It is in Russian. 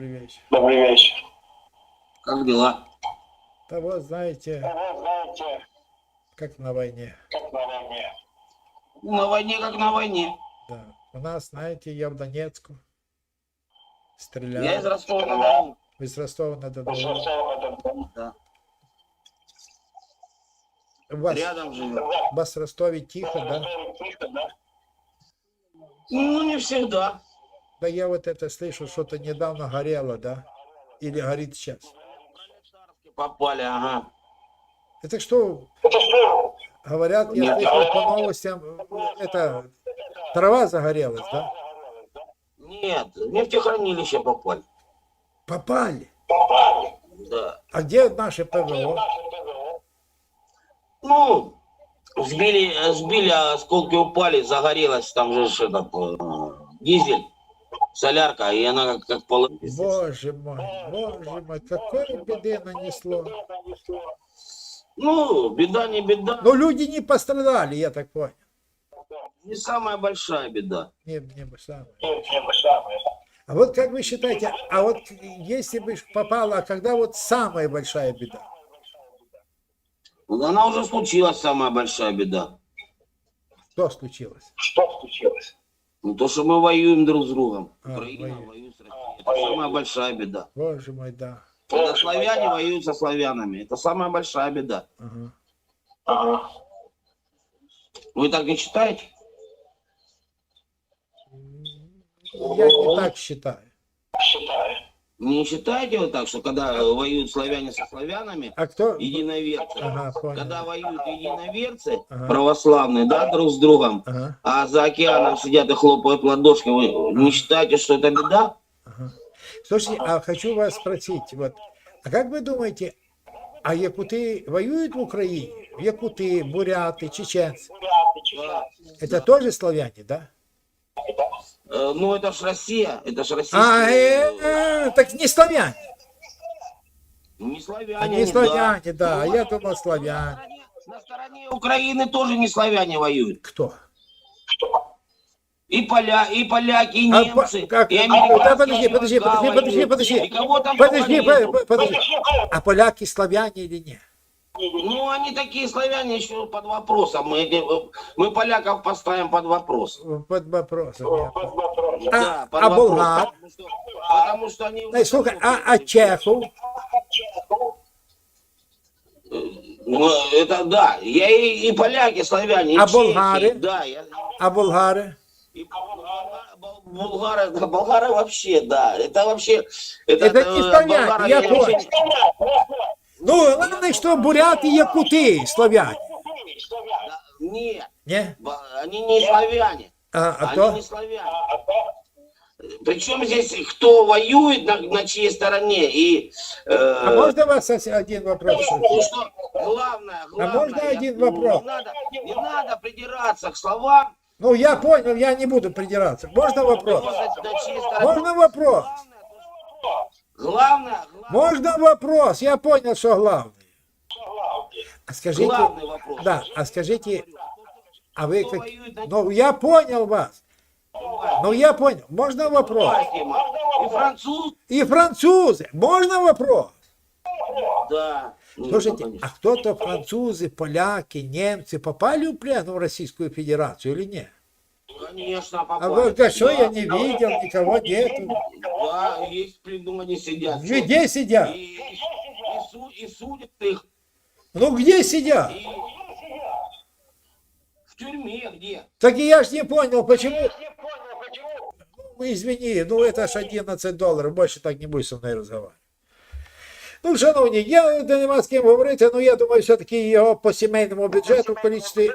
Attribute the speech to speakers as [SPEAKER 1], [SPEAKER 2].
[SPEAKER 1] Добрый вечер.
[SPEAKER 2] Добрый вечер.
[SPEAKER 1] Как дела?
[SPEAKER 2] Да вот, знаете,
[SPEAKER 3] Вы знаете,
[SPEAKER 2] как на войне.
[SPEAKER 3] как на войне.
[SPEAKER 1] Ну, на войне как на войне.
[SPEAKER 2] Да. У нас, знаете, я в Донецку
[SPEAKER 1] Я из
[SPEAKER 2] стрелял.
[SPEAKER 1] Ростова на Дону.
[SPEAKER 2] Из Ростова на Дону.
[SPEAKER 3] Пошел этот дом.
[SPEAKER 1] Да.
[SPEAKER 2] Вас,
[SPEAKER 1] Рядом живет.
[SPEAKER 2] вас в Ростове тихо, да?
[SPEAKER 3] Тихо, да?
[SPEAKER 1] Ну, не всегда.
[SPEAKER 2] Да я вот это слышу, что-то недавно горело, да? Или горит сейчас.
[SPEAKER 1] Попали, ага.
[SPEAKER 2] Это что, говорят, я слышал по новостям, это трава загорелась, да?
[SPEAKER 1] Нет, в нефтехранилище попали.
[SPEAKER 2] Попали.
[SPEAKER 3] Попали.
[SPEAKER 1] Да.
[SPEAKER 2] А где наше ПВО?
[SPEAKER 3] Наше ПВО.
[SPEAKER 1] Ну, сбили, сбили, а осколки упали, загорелась, там же этот э, дизель, солярка, и она как, как полы.
[SPEAKER 2] Боже мой, боже мой, какой беды нанесло.
[SPEAKER 1] Ну, беда не беда,
[SPEAKER 2] Но люди не пострадали, я так понял.
[SPEAKER 1] не самая большая беда.
[SPEAKER 2] Не, не самое. А вот как вы считаете, а вот если бы попало, а когда вот самая большая беда?
[SPEAKER 1] Ну, Она уже случилась, самая большая беда.
[SPEAKER 2] Что случилось?
[SPEAKER 3] Что случилось?
[SPEAKER 1] Ну, то, что мы воюем друг с другом.
[SPEAKER 2] А,
[SPEAKER 1] Украина
[SPEAKER 2] воюем.
[SPEAKER 1] воюет с Россией. Это самая большая беда.
[SPEAKER 2] Боже мой, да.
[SPEAKER 1] Когда славяне воюют со славянами. Это самая большая беда.
[SPEAKER 2] Ага.
[SPEAKER 3] Ага.
[SPEAKER 1] Вы так не считаете?
[SPEAKER 2] Я не так считаю.
[SPEAKER 1] Не считаете вы так, что когда воюют славяне со славянами,
[SPEAKER 2] А кто?
[SPEAKER 1] единоверцы,
[SPEAKER 2] Ага,
[SPEAKER 1] когда воюют единоверцы,
[SPEAKER 2] Ага.
[SPEAKER 1] православные, да, друг с другом,
[SPEAKER 2] Ага,
[SPEAKER 1] а за океаном сидят и хлопают ладошки, вы не считаете, что это беда?
[SPEAKER 2] ага. Слушайте, а хочу вас спросить, вот, а как вы думаете, а якуты воюют в Украине? Якуты, буряты, чеченцы. Это тоже славяне, да?
[SPEAKER 1] Э, Ну, это ж Россия, это ж Россия.
[SPEAKER 2] А, э, э, так не славяне.
[SPEAKER 1] Не славяне, не
[SPEAKER 2] славяне, да,
[SPEAKER 1] Ну,
[SPEAKER 2] я думал славяне.
[SPEAKER 1] На стороне Украины тоже не славяне воюют.
[SPEAKER 2] Кто?
[SPEAKER 1] И, поля, и поляки, и
[SPEAKER 2] А
[SPEAKER 1] немцы,
[SPEAKER 2] как-
[SPEAKER 1] и
[SPEAKER 2] а,
[SPEAKER 1] американские
[SPEAKER 2] подожди, подожди,
[SPEAKER 1] войска
[SPEAKER 2] подожди, подожди,
[SPEAKER 1] воюют.
[SPEAKER 2] подожди.
[SPEAKER 1] И кого там
[SPEAKER 2] Подожди,
[SPEAKER 1] только
[SPEAKER 2] по- по- подожди. А поляки славяне или нет?
[SPEAKER 1] Ну, они такие славяне еще под вопросом. Мы, эти- мы поляков поставим под вопрос.
[SPEAKER 2] Под вопросом. я
[SPEAKER 3] Под
[SPEAKER 2] понял.
[SPEAKER 3] вопрос.
[SPEAKER 2] А-
[SPEAKER 1] Да, под
[SPEAKER 2] а
[SPEAKER 1] вопрос,
[SPEAKER 2] болгар?
[SPEAKER 1] Потому что, потому что они...
[SPEAKER 2] Эй, слухай, а, а чехов?
[SPEAKER 1] Ну, это да. Я и, и поляки, славяне, и
[SPEAKER 2] А
[SPEAKER 1] чехи,
[SPEAKER 2] болгары?
[SPEAKER 1] Да, я...
[SPEAKER 2] А болгары?
[SPEAKER 1] И болгары, болгары, вообще, да. Это вообще... Это,
[SPEAKER 2] Это не
[SPEAKER 1] э,
[SPEAKER 2] славяне, я понял. Ну, главное, что буряты и якуты славяне.
[SPEAKER 1] Нет,
[SPEAKER 2] Не?
[SPEAKER 1] они не славяне.
[SPEAKER 2] А, а
[SPEAKER 1] они
[SPEAKER 2] кто?
[SPEAKER 1] не славяне. Причем здесь кто воюет на, на чьей стороне и... э,
[SPEAKER 2] А можно вас один вопрос?
[SPEAKER 1] ну что, главное, главное...
[SPEAKER 2] можно
[SPEAKER 1] я-
[SPEAKER 2] один
[SPEAKER 1] ну,
[SPEAKER 2] вопрос?
[SPEAKER 1] Не надо, не надо придираться к словам.
[SPEAKER 2] Ну, я понял, я не буду придираться. Можно вопрос? Можно вопрос?
[SPEAKER 1] Главное, главное,
[SPEAKER 2] Можно вопрос? Я понял, что главное. А скажите,
[SPEAKER 1] главный вопрос.
[SPEAKER 2] да, а скажите, а вы как... Ну, я понял вас. Ну, я понял. Можно вопрос?
[SPEAKER 1] И француз,
[SPEAKER 2] И французы. Можно вопрос?
[SPEAKER 1] да. Ну,
[SPEAKER 2] Слушайте,
[SPEAKER 1] конечно.
[SPEAKER 2] а кто-то французы, поляки, немцы попали в плен в Российскую Федерацию или нет?
[SPEAKER 1] Конечно,
[SPEAKER 2] А
[SPEAKER 1] попали.
[SPEAKER 2] вот а что
[SPEAKER 1] Да,
[SPEAKER 2] я не видел, никого нету.
[SPEAKER 1] Да, есть придумали сидят.
[SPEAKER 2] Где сидят?
[SPEAKER 1] И, и, и су- и судят их.
[SPEAKER 2] Ну где сидят?
[SPEAKER 1] И... В тюрьме где?
[SPEAKER 2] Так и я ж не понял, почему... Ну, извини, ну это ж 11 доларів, більше так не будеш зі мною розмовляти. Ну, шановні, я нема з ким говорити, але я думаю, все-таки його по сімейному бюджету в кількості